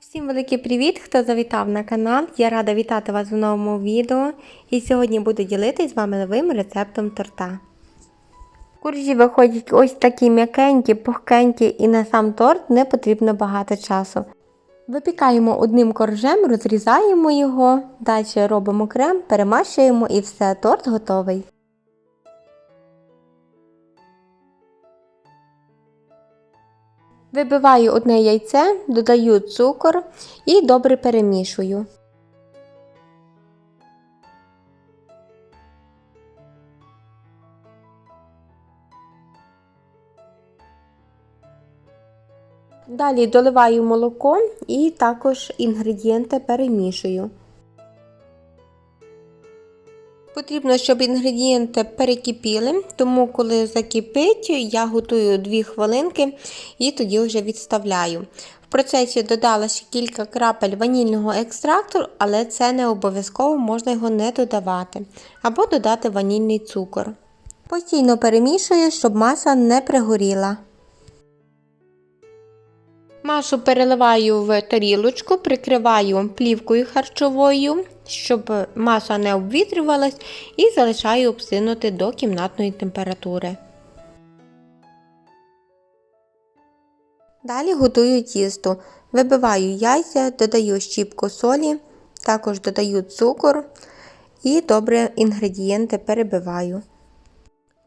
Всім великий привіт, хто завітав на канал. Я рада вітати вас в новому відео. І сьогодні буду ділитись з вами новим рецептом торта. Куржі виходять ось такі м'якенькі, пухкенькі і на сам торт не потрібно багато часу. Випікаємо одним коржем, розрізаємо його, далі робимо крем, перемащуємо і все, торт готовий. Вибиваю одне яйце, додаю цукор і добре перемішую. Далі доливаю молоко і також інгредієнти перемішую. Потрібно, щоб інгредієнти перекипіли, тому коли закипить, я готую 2 хвилинки і тоді вже відставляю. В процесі додала ще кілька крапель ванільного екстракту, але це не обов'язково можна його не додавати, або додати ванільний цукор. Постійно перемішую, щоб маса не пригоріла. Машу переливаю в тарілочку, прикриваю плівкою харчовою, щоб маса не обвітрювалась, і залишаю обсинути до кімнатної температури. Далі готую тісто. Вибиваю яйця, додаю щіпку солі, також додаю цукор і добре інгредієнти перебиваю.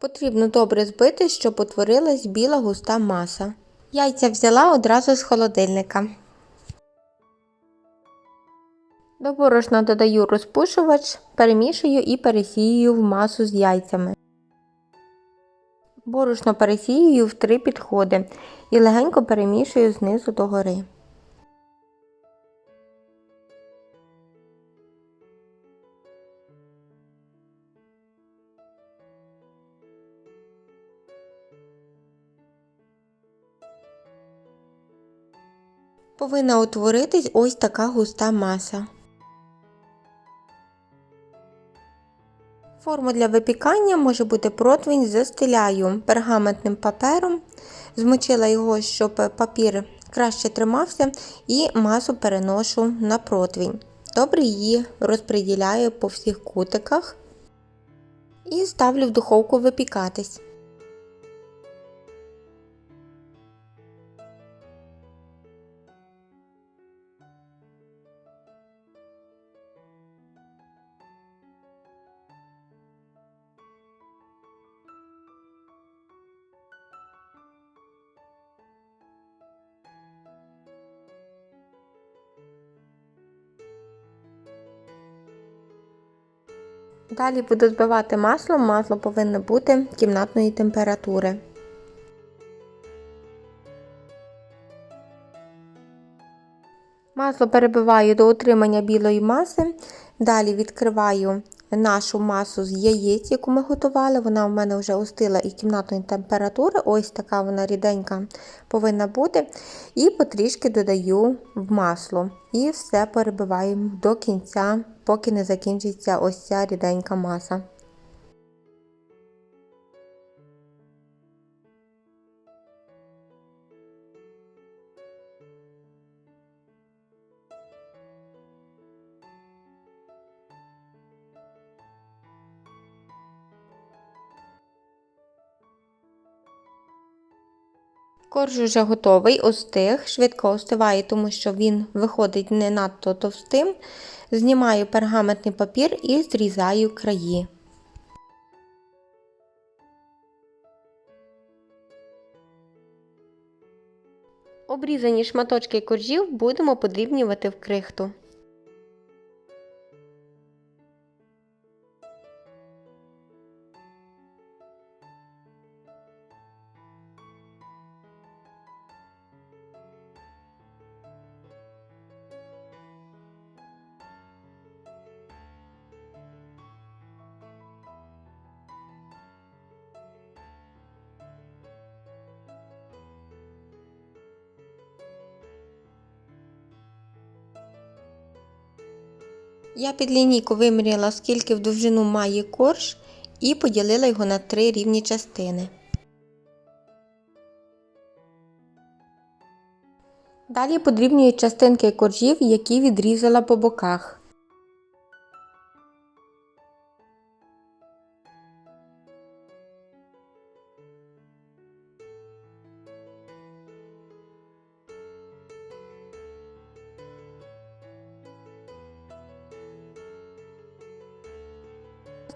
Потрібно добре збити, щоб утворилась біла густа маса. Яйця взяла одразу з холодильника. До борошна додаю розпушувач, перемішую і пересіюю в масу з яйцями. Борошно пересіюю в три підходи і легенько перемішую знизу до Повинна утворитись ось така густа маса. Форму для випікання може бути противень, застеляю пергаментним папером, змочила його, щоб папір краще тримався, і масу переношу на противень. Добре її розподіляю по всіх кутиках і ставлю в духовку випікатись. Далі буду збивати масло, масло повинно бути кімнатної температури. Масло перебиваю до отримання білої маси. Далі відкриваю нашу масу з яєць, яку ми готували. Вона в мене вже остила і кімнатної температури. Ось така вона ріденька повинна бути. І потрішки додаю в масло. І все перебиваємо до кінця, поки не закінчиться ось ця ріденька маса. Корж уже готовий, остиг, швидко остиває, тому що він виходить не надто товстим. Знімаю пергаментний папір і зрізаю краї. Обрізані шматочки коржів будемо подрібнювати в крихту. Я під лінійку виміряла, скільки в довжину має корж, і поділила його на три рівні частини. Далі подрібнюю частинки коржів, які відрізала по боках.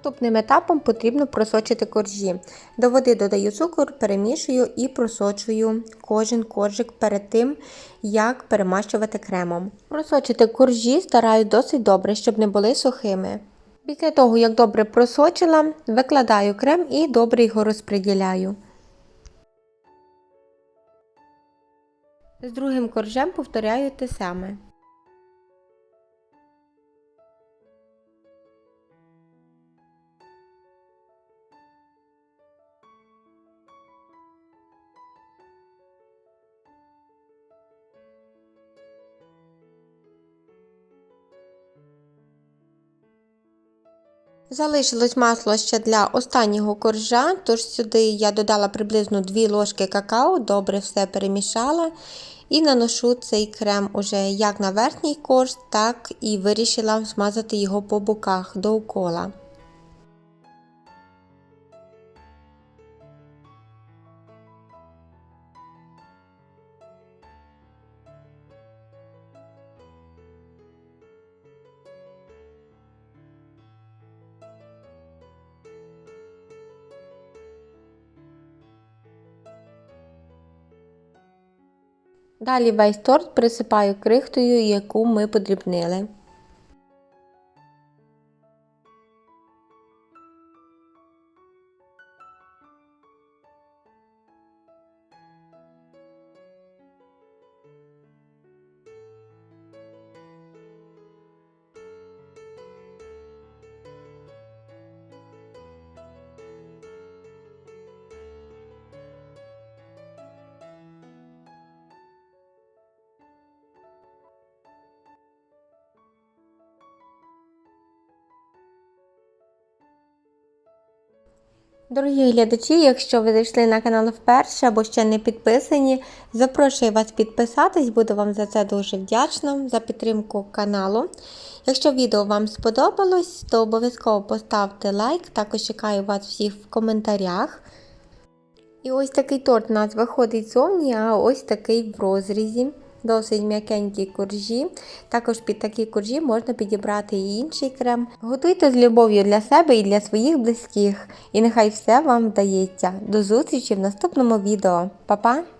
Наступним етапом потрібно просочити коржі. До води додаю цукор, перемішую і просочую кожен коржик перед тим, як перемащувати кремом. Просочити коржі стараю досить добре, щоб не були сухими. Після того, як добре просочила, викладаю крем і добре його розподіляю. З другим коржем повторяю те саме. Залишилось масло ще для останнього коржа, тож сюди я додала приблизно 2 ложки какао, добре все перемішала і наношу цей крем уже як на верхній корж, так і вирішила змазати його по боках довкола. Далі весь торт присипаю крихтою, яку ми подрібнили. Дорогі глядачі, якщо ви зайшли на канал вперше або ще не підписані, запрошую вас підписатись, буду вам за це дуже вдячна за підтримку каналу. Якщо відео вам сподобалось, то обов'язково поставте лайк, також чекаю вас всіх в коментарях. І ось такий торт у нас виходить зовні, а ось такий в розрізі. Досить м'якенькі коржі. Також під такі коржі можна підібрати і інший крем. Готуйте з любов'ю для себе і для своїх близьких. І нехай все вам вдається. До зустрічі в наступному відео. Па-па!